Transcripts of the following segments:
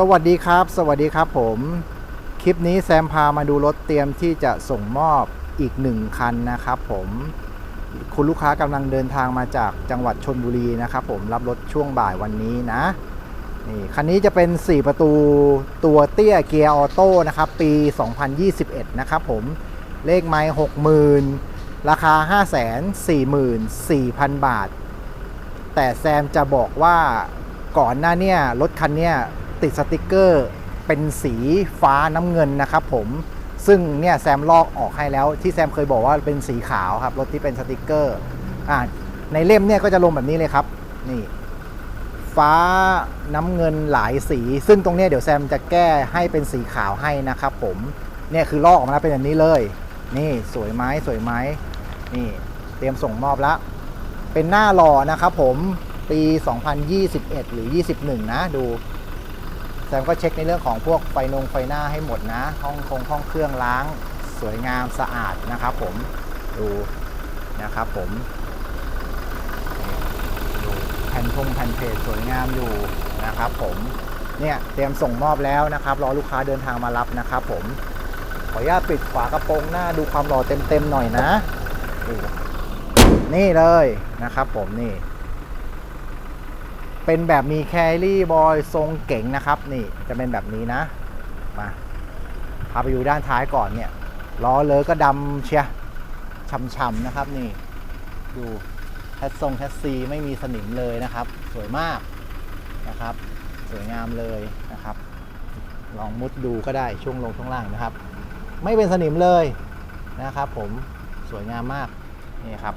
สวัสดีครับ สวัสดีครับผม คลิปนี้แซมพามาดูรถเตรียมที่จะส่งมอบอีกหนึ่งคันนะครับผมคุณลูกค้ากำลังเดินทางมาจากจังหวัดชนบุรีนะครับผมรับรถช่วงบ่ายวันนี้นะนี่คันนี้จะเป็น 4 ประตูตัวเตี้ยเกียร์ออโต้นะครับปี 2021 นะครับผมเลขไม้60,000 ราคา 544,000 บาท แต่แซมจะบอกว่าก่อนหน้าเนี่ยรถคันเนี้ย ติดสติกเกอร์เป็นสีฟ้าน้ำเงินนะครับผมซึ่งเนี่ยแซมลอกออกให้แล้วที่แซมเคยบอกว่าเป็นสีขาวครับรถที่เป็นสติกเกอร์อ่าในเล่มเนี่ยก็จะลงแบบนี้เลยครับนี่ฟ้าน้ำเงินหลายสี ซึ่งตรงเนี้ยเดี๋ยวแซมจะแก้ให้เป็นสีขาวให้นะครับผมเนี่ยคือลอกออกมาเป็นแบบนี้เลย นี่สวยไหมสวยไหมนี่เตรียมส่งมอบแล้วเป็นหน้าหล่อนะครับผมปี 2021 หรือ 21 นะดู แซมก็เช็คในเรื่องของพวกไฟนงไฟหน้าให้หมดนะ ห้องคงห้องเครื่องล้างสวยงามสะอาดนะครับผมดูนะครับผมดูแผ่นพงแผ่นเพจสวยงามอยู่นะครับผมเนี่ยเตรียมส่งมอบแล้วนะครับรอลูกค้าเดินทางมารับนะครับผมขออนุญาตปิดฝากระโปรงหน้าดูความหล่อเต็มๆหน่อยนะ นี่เลยนะครับผมนี่ เป็นแบบมีแครี่บอยทรงเก๋งนะครับนี่จะเป็นแบบนี้นะมาพาไปดูด้านท้ายก่อนเนี่ยล้อเลยก็ดำเชียช่ำๆนะครับนี่ ดูแทสทรงแทสซีไม่มีสนิมเลยนะครับ สวยมากนะครับ สวยงามเลยนะครับ ลองมุดดูก็ได้ช่วงลงช่วงล่างนะครับ ไม่เป็นสนิมเลยนะครับ ผมสวยงามมากนี่ครับ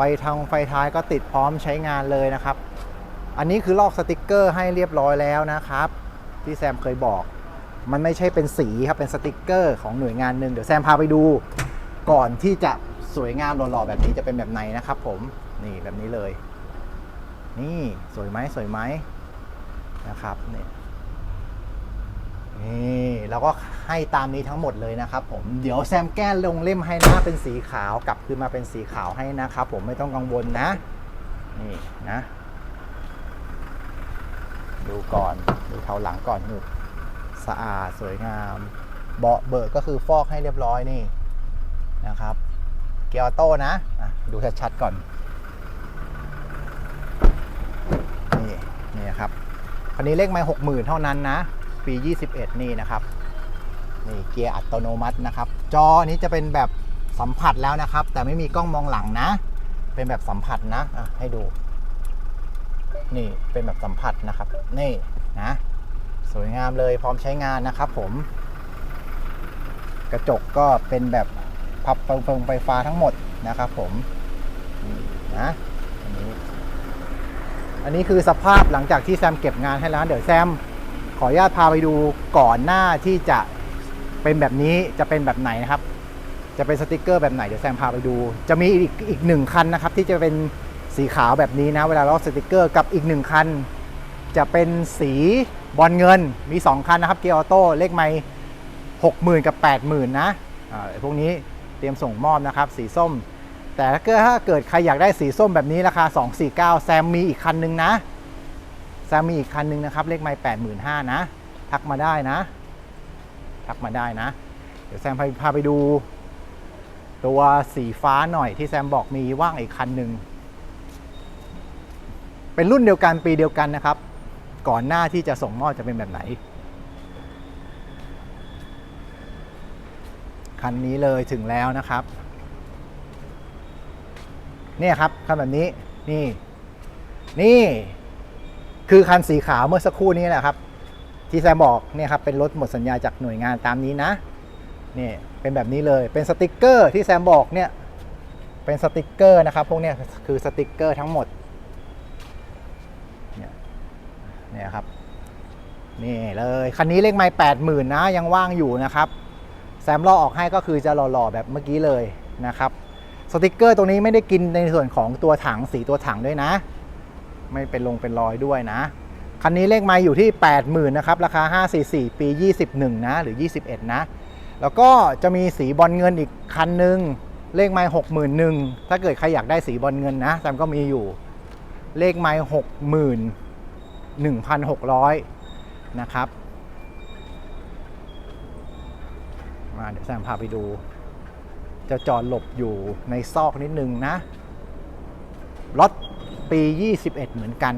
ฟทางไฟท้ายก็ติดพร้อมใช้งานเลยนะครับ อันนี้คือลอกสติกเกอร์ให้เรียบร้อยแล้วนะครับ ที่แซมเคยบอก มันไม่ใช่เป็นสีครับเป็นสติกเกอร์ของหน่วยงานหนึ่งเดี๋ยวแซมพาไปดู ก่อนที่จะสวยงามหล่อๆแบบนี้จะเป็นแบบไหนนะครับ ผมนี่แบบนี้เลย นี่สวยไหมสวยไหมนะครับเนี่ย นี่แล้วก็ให้ตามนี้ทั้งหมดเลยนะครับผมเดี๋ยวแซมแก้ลงเล่มให้หนะเป็นสีขาวกลับคืนมาเป็นสีขาวให้นะครับผมไม่ต้องกังวลนะ นี่นะ ดูก่อนดูเทาหลังก่อนหนุกสะอาดสวยงามเบาะเบิกก็คือฟอกให้เรียบร้อยนี่นะครับ เกียร์ออโต้นะะดูชัดๆก่อน นี่นี่ครับคันนี้เลขไม่หกหมื่นเท่านั้นนะ ปี 21 นี่นะครับนี่เกียร์อัตโนมัตินะครับ จอนี้จะเป็นแบบสัมผัสแล้วนะครับ แต่ไม่มีกล้องมองหลังนะ เป็นแบบสัมผัสนะอะให้ดู นี่เป็นแบบสัมผัสนะครับ นี่นะสวยงามเลยพร้อมใช้งานนะครับ ผม กระจกก็เป็นแบบพับเฟิงไฟฟ้าทั้งหมดนะครับ ผมนี่นะอันนี้อันนี้คือสภาพหลังจากที่แซมเก็บงานให้แล้วเดี๋ยวแซม ขออนุญาตพาไปดูก่อนหน้าที่จะเป็นแบบนี้จะเป็นแบบไหนนะครับ จะเป็นสติกเกอร์แบบไหนเดี๋ยวแซมพาไปดู จะมีอีกอีกหนึ่งคันนะครับ ที่จะเป็นสีขาวแบบนี้นะ เวลาลอกสติกเกอร์กับอีกหนึ่งคัน จะเป็นสีบอลเงินมี 2 คันนะครับเกียร์ออโต้เลขไม่หกหมื่นกับ8 0,000นะอ่าพวกนี้เตรียมส่งมอบนะครับ สีส้ม แต่ถ้าเกิดถ้าเกิดใครอยากได้สีส้มแบบนี้ราคา 249 แซมมีอีกคันนึงนะ แซมมีอีกคันนึงนะครับ เลขไม่แปดหมื่นห้านะ ทักมาได้นะ ทักมาได้นะ เดี๋ยวแซมพาพาไปดู ตัวสีฟ้าหน่อยที่แซมบอกมีว่างอีกคันหนึ่งเป็นรุ่นเดียวกันปีเดียวกันนะครับ ก่อนหน้าที่จะส่งมอบจะเป็นแบบไหน คันนี้เลยถึงแล้วนะครับเนี่ยครับคันแบบนี้นี่ นี่ คือคันสีขาวเมื่อสักครู่นี้แหละครับ ที่แซมบอกเนี่ยครับเป็นรถหมดสัญญาจากหน่วยงานตามนี้นะนี่เป็นแบบนี้เลยเป็นสติกเกอร์ที่แซมบอกเนี่ยเป็นสติกเกอร์นะครับพวกเนี้ยคือสติกเกอร์ทั้งหมดเนี่ยเนี่ยครับนี่เลยคันนี้เลขไม้แปดหมื่นนะยังว่างอยู่นะครับ แซมลอออกให้ก็คือจะหล่อๆแบบเมื่อกี้เลยนะครับสติกเกอร์ตรงนี้ไม่ได้กินในส่วนของตัวถังสีตัวถังด้วยนะ ไม่เป็นลงเป็นรอยด้วยนะ คันนี้เลขไม้อยู่ที่ 80,000นะครับ ราคา 544 ปี 21 นะ หรือ 21 นะ แล้วก็จะมีสีบอลเงินอีกคันหนึ่งเลขไม้61,000ถ้าเกิดใครอยากได้สีบอลเงินนะแซมก็มีอยู่ เลขไม้61,600 นะครับมาเดี๋ยวแซมพาไปดู จะจอดหลบอยู่ในซอกนิดนึงนะรถ ปี 21 เหมือนกัน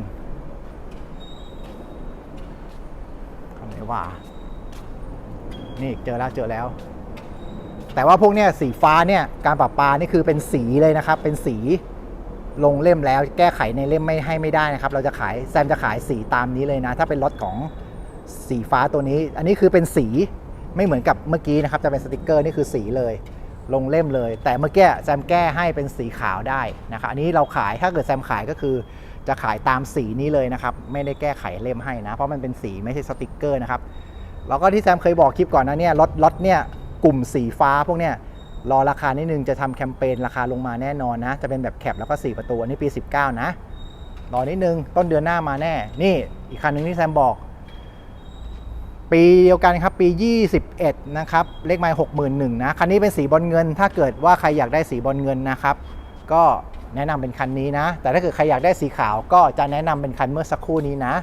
คำไหนว่า นี่เจอแล้วเจอแล้ว แต่ว่าพวกเนี้ยสีฟ้าเนี่ยการปรับปานี่คือเป็นสีเลยนะครับ เป็นสีลงเล่มแล้วแก้ไขในเล่มไม่ให้ไม่ได้นะครับ เราจะขายแซมจะขายสีตามนี้เลยนะ ถ้าเป็นรถของสีฟ้าตัวนี้ อันนี้คือเป็นสีไม่เหมือนกับเมื่อกี้นะครับ จะเป็นสติกเกอร์นี่คือสีเลย ลงเล่มเลย แต่เมื่อกี้แซมแก้ให้เป็นสีขาวได้นะครับอันนี้เราขายถ้าเกิดแซมขายก็คือจะขายตามสีนี้เลยนะครับไม่ได้แก้ไขเล่มให้นะ เพราะมันเป็นสีไม่ใช่สติกเกอร์นะครับแล้วก็ที่แซมเคยบอกคลิปก่อนนะเนี่ยรถรถเนี่ยกลุ่มสีฟ้าพวกเนี่ยรอราคานิดนึงจะทำแคมเปญราคาลงมาแน่นอนนะ จะเป็นแบบแคปแล้วก็ 4 ประตูอันนี้ปี 19 นะรอนิดนึงต้นเดือนหน้ามาแน่ นี่อีกคันหนึ่งที่แซมบอก ปีเดียวกันครับปี 21 นะครับ เลขไมล์61,000นะ คันนี้เป็นสีบอลเงิน ถ้าเกิดว่าใครอยากได้สีบอลเงินนะครับ ก็แนะนำเป็นคันนี้นะ แต่ถ้าเกิดใครอยากได้สีขาวก็จะแนะนำเป็นคันเมื่อสักครู่นี้นะ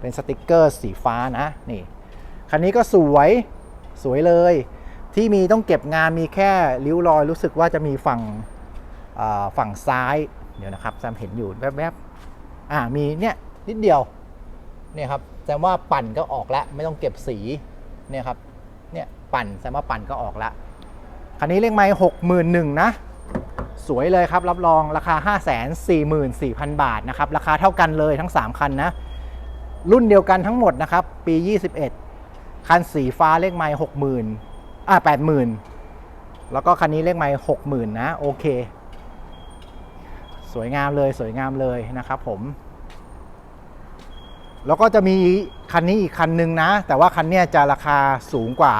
เป็นสติกเกอร์สีฟ้านะ นี่ คันนี้ก็สวยสวยเลย ที่มีต้องเก็บงานมีแค่ริ้วรอยรู้สึกว่าจะมีฝั่งฝั่งซ้าย เดี๋ยวนะครับแซมเห็นอยู่แวบๆอ่ามีเนี่ยนิดเดียว เนี่ยครับแซมว่าปั่นก็ออกแล้วไม่ต้องเก็บสีเนี่ยครับเนี่ยปั่นแซมว่าปั่นก็ออกแล้วคันนี้เลขไม้หกหมื่นหนึ่งนะสวยเลยครับรับรองราคา 5 4 4 0 0 0 บาทนะครับราคาเท่ากันเลยทั้ง 3 คันนะ รุ่นเดียวกันทั้งหมดนะครับ ปี 21 คันสีฟ้าเลขไม้หกหมื่นอ่าแปดหมื่นแล้วก็คันนี้เลขไม้หกหมื่นนะโอเค สวยงามเลยสวยงามเลยนะครับผม แล้วก็จะมีคันนี้อีกคันหนึ่งนะ แต่ว่าคันนี้จะราคาสูงกว่า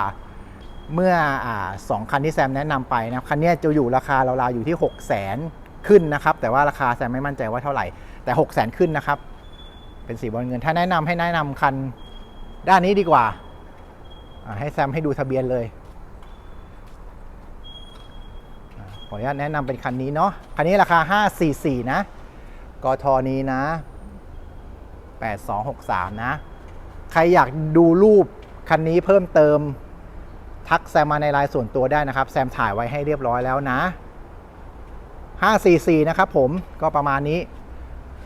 เมื่ออสองคันที่แซมแนะนำไปนะคันนี้จะอยู่ราคาราวๆอยู่ที่ 6 0 0 0 0ขึ้นนะครับ แต่ว่าราคาแซมไม่มั่นใจว่าเท่าไหร่ แต่6 0 0 0 0ขึ้นนะครับ เป็นสีบอลเงิน ถ้าแนะนำให้แนะนำคันด้านนี้ดีกว่า ให้แซมให้ดูทะเบียนเลยขออนุญาตแนะนำเป็นคันนี้เนาะ คันนี้ราคา 544 นะ กทนี้นะ 8263 นะ ใครอยากดูรูปคันนี้เพิ่มเติม ทักแซมมาในไลน์ส่วนตัวได้นะครับ แซมถ่ายไว้ให้เรียบร้อยแล้วนะ 544 นะครับผมก็ประมาณนี้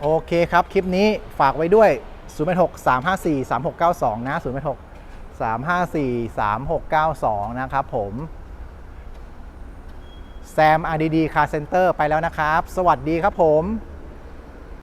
โอเคครับ คลิปนี้ฝากไว้ด้วย 086 354 3692 นะ 086 354 3692 นะครับผมแซม RDD Car Center ไปแล้วนะครับ สวัสดีครับผม